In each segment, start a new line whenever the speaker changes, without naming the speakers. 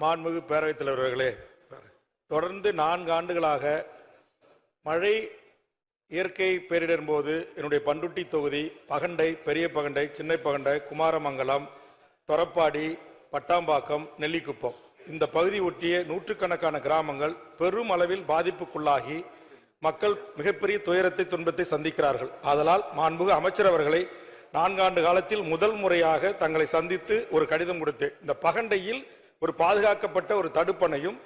மாண்புமிகு பேரவைத் தலைவர்களே தொடர்ந்து நான்கு ஆண்டுகளாக மழை இயற்கை பேரிடர் போது என்னுடைய பண்டுட்டி தொகுதி பகண்டை பெரிய பகண்டை சின்ன பகண்டை குமாரமங்கலம் தொரப்பாடி பட்டாம்பாக்கம் நெல்லிக்குப்பம். இந்த பகுதி ஒட்டிய நூற்றுக்கணக்கான கிராமங்கள் பெரும் அளவில் பாதிப்புக்குள்ளாகி மக்கள் மிகப்பெரிய துயரத்தை துன்பத்தை சந்திக்கிறார்கள். அதனால் மாண்புக அமைச்சர் அவர்களை நான்காண்டு காலத்தில் முதல் முறையாக தங்களை சந்தித்து ஒரு கடிதம் கொடுத்தேன். இந்த பகண்டையில் ஒரு பாதுகாக்கப்பட்ட ஒரு தடுப்பணையும்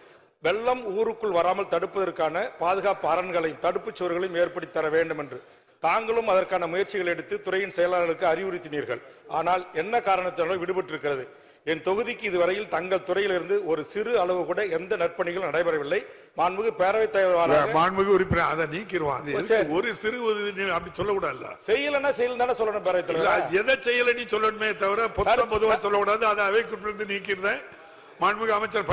வெள்ளம் ஊருக்குள் வராமல் தடுப்பதற்கான பாதுகாப்பு அரண்களையும் தடுப்புச் சுவர்களையும் ஏற்படுத்தி தர வேண்டும் என்று தாங்களும் அதற்கான முயற்சிகள் எடுத்து துறையின் செயலாளருக்கு அறிவுறுத்தினீர்கள். ஆனால் என்ன காரணத்தினாலும் விடுபட்டிருக்கிறது. என் தொகுதிக்கு இதுவரையில் தங்கள் துறையிலிருந்து ஒரு சிறு அளவு கூட எந்த நற்பணிகளும் நடைபெறவில்லை. மாண்புமிகு பேரவைத் தலைவராக
மாண்புமிகு உறுப்பினர் அதை நீக்கிடுவான். ஒரு சிறு அப்படி சொல்லக்கூடாதுல்ல.
செய்யலன்னா செய்யல தானே சொல்லணும் பேரவைத் தலைவர்.
எதை செய்யல நீ சொல்லணுமே தவிர பொத்தம் பொதுவா சொல்லக்கூடாது. அதை அவை குறிப்பிலிருந்து நீக்கிறேன் மாண்புமிகு அமைச்சர்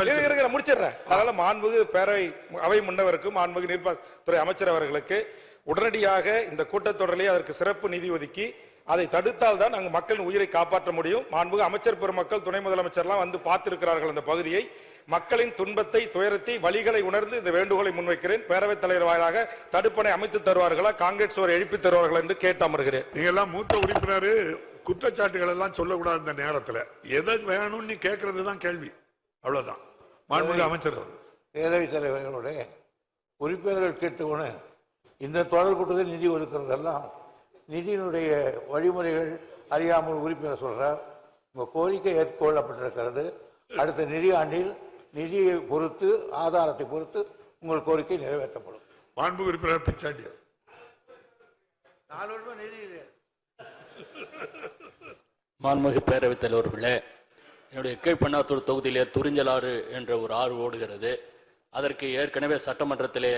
நான் முடிச்சிடுறேன். அதனால மாண்புமிகு பேரவை அவை முன்னவருக்கு மாண்புமிகு நீர்ப்பாத்துறை அமைச்சர் அவர்களுக்கு உடனடியாக இந்த கூட்டத்தொடரிலே அதற்கு சிறப்பு நிதி ஒதுக்கி அதை தடுத்தால் தான் நாங்கள் மக்களின் உயிரை காப்பாற்ற முடியும். மாண்புமிகு அமைச்சர் பெருமக்கள் துணை முதலமைச்சர்லாம் வந்து பார்த்திருக்கிறார்கள் அந்த பகுதியை. மக்களின் துன்பத்தை துயரத்தை வழிகளை உணர்ந்து இந்த வேண்டுகோளை முன்வைக்கிறேன். பேரவைத் தலைவர் வாயிலாக தடுப்பணை அமைத்து தருவார்களா காங்கிரஸ் சுவர் எழுப்பி தருவார்களா என்று கேட்டு அமர்கிறேன்
நீங்க எல்லாம் மூத்த உறுப்பினர் குற்றச்சாட்டுகள் எல்லாம் சொல்லக்கூடாது இந்த நேரத்துல. எதை வேணும்னு நீ கேட்கறது தான் கேள்வி. அவ்வளவுதான். மாண்புமிகு அமைச்சர் அவர்
பேரவைத் தலைவர்களுடைய உறுப்பினர்கள் கேட்டுக்கொண்டு இந்த தொடர் கூட்டத்தில் நிதி ஒதுக்குறதெல்லாம் நிதியினுடைய வழிமுறைகள் அறியாமல் உறுப்பினர் சொல்றார். உங்க கோரிக்கை ஏற்றுக்கொள்ளப்பட்டிருக்கிறது. அடுத்த நிதி ஆண்டில் நிதியை பொறுத்து ஆதாரத்தை பொறுத்து உங்கள் கோரிக்கை நிறைவேற்றப்படும்.
மாண்புமிகு உறுப்பினர் பிச்சாண்டி
நாலு நிதி இல்லை
மாண்புமிகு பேரவைத் தலைவர்களே என்னுடைய கீழ்பண்ணாத்தூர் தொகுதியிலே துறிஞ்சலாறு என்ற ஒரு ஆறு ஓடுகிறது. அதற்கு ஏற்கனவே சட்டமன்றத்திலே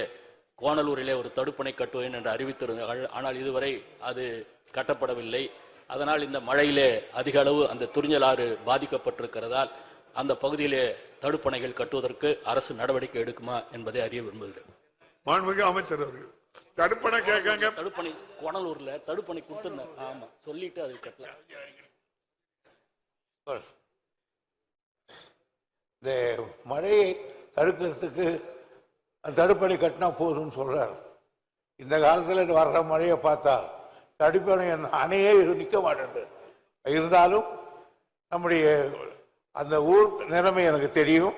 கோணலூரிலே ஒரு தடுப்பணை கட்டுவேன் என்று அறிவித்திருந்தார்கள். ஆனால் இதுவரை அது கட்டப்படவில்லை. அதனால் இந்த மழையிலே அதிக அளவு அந்த துறிஞ்சலாறு பாதிக்கப்பட்டிருக்கிறதால் அந்த பகுதியிலே தடுப்பணைகள் கட்டுவதற்கு அரசு நடவடிக்கை எடுக்குமா என்பதை அறிய விரும்புகிறேன்.
மாண்புமிகு அமைச்சர் அவர்கள் தடுப்பணை கேட்காங்க.
தடுப்பணை கோணலூர்ல தடுப்பணை கொடுத்துருந்தேன் ஆமா சொல்லிட்டு அது கட்டல.
இந்த மழையை தடுக்கிறதுக்கு தடுப்பணை கட்டினா போதும்னு சொல்றார். இந்த காலத்தில் வர்ற மழையை பார்த்தா தடுப்பணை அணையே நிற்க மாட்டேங்குது. இருந்தாலும் நம்முடைய அந்த ஊர் நிலைமை எனக்கு தெரியும்.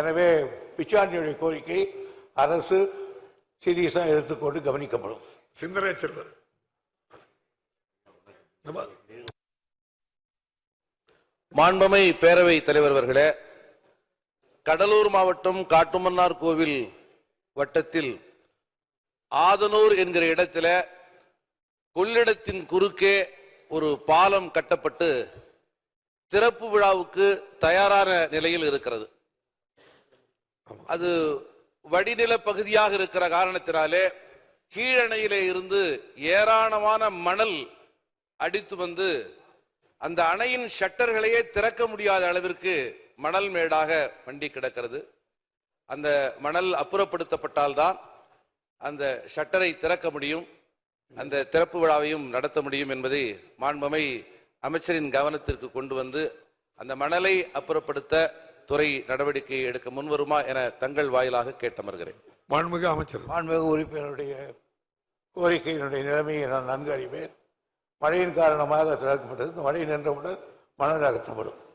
எனவே பிச்சாண்டியுடைய கோரிக்கை அரசு சீரியஸாக எடுத்துக்கொண்டு கவனிக்கப்படும்.
சிந்தனை செல்வர். நம்ம
மாண்பமை பேரவை தலைவர் அவர்களே கடலூர் மாவட்டம் காட்டுமன்னார் கோவில் வட்டத்தில் ஆதனூர் என்கிற இடத்துல கொள்ளிடத்தின் குறுக்கே ஒரு பாலம் கட்டப்பட்டு திறப்பு விழாவுக்கு தயாரான நிலையில் இருக்கிறது. அது வடிநில பகுதியாக இருக்கிற காரணத்தினாலே கீழணையிலே இருந்து ஏராளமான மணல் அடித்து வந்து அந்த அணையின் ஷட்டர்களையே திறக்க முடியாத அளவிற்கு மணல் மேடாக வண்டி கிடக்கிறது. அந்த மணல் அப்புறப்படுத்தப்பட்டால்தான் அந்த ஷட்டரை திறக்க முடியும் அந்த திறப்பு விழாவையும் நடத்த முடியும் என்பதை மாண்பமை அமைச்சரின் கவனத்திற்கு கொண்டு வந்து அந்த மணலை அப்புறப்படுத்த துறை நடவடிக்கை எடுக்க முன்வருமா என தங்கள் வாயிலாக கேட்டமர்கிறேன்.
மாண்புமிகு அமைச்சர்.
மாண்புமிகு உறுப்பினருடைய கோரிக்கையினுடைய நிலைமையை நான் நன்கு அறிவேன். மழையின் காரணமாக திறக்கப்பட்டது. இந்த மழை நின்றவுடன் மணல் அகற்றப்படும்.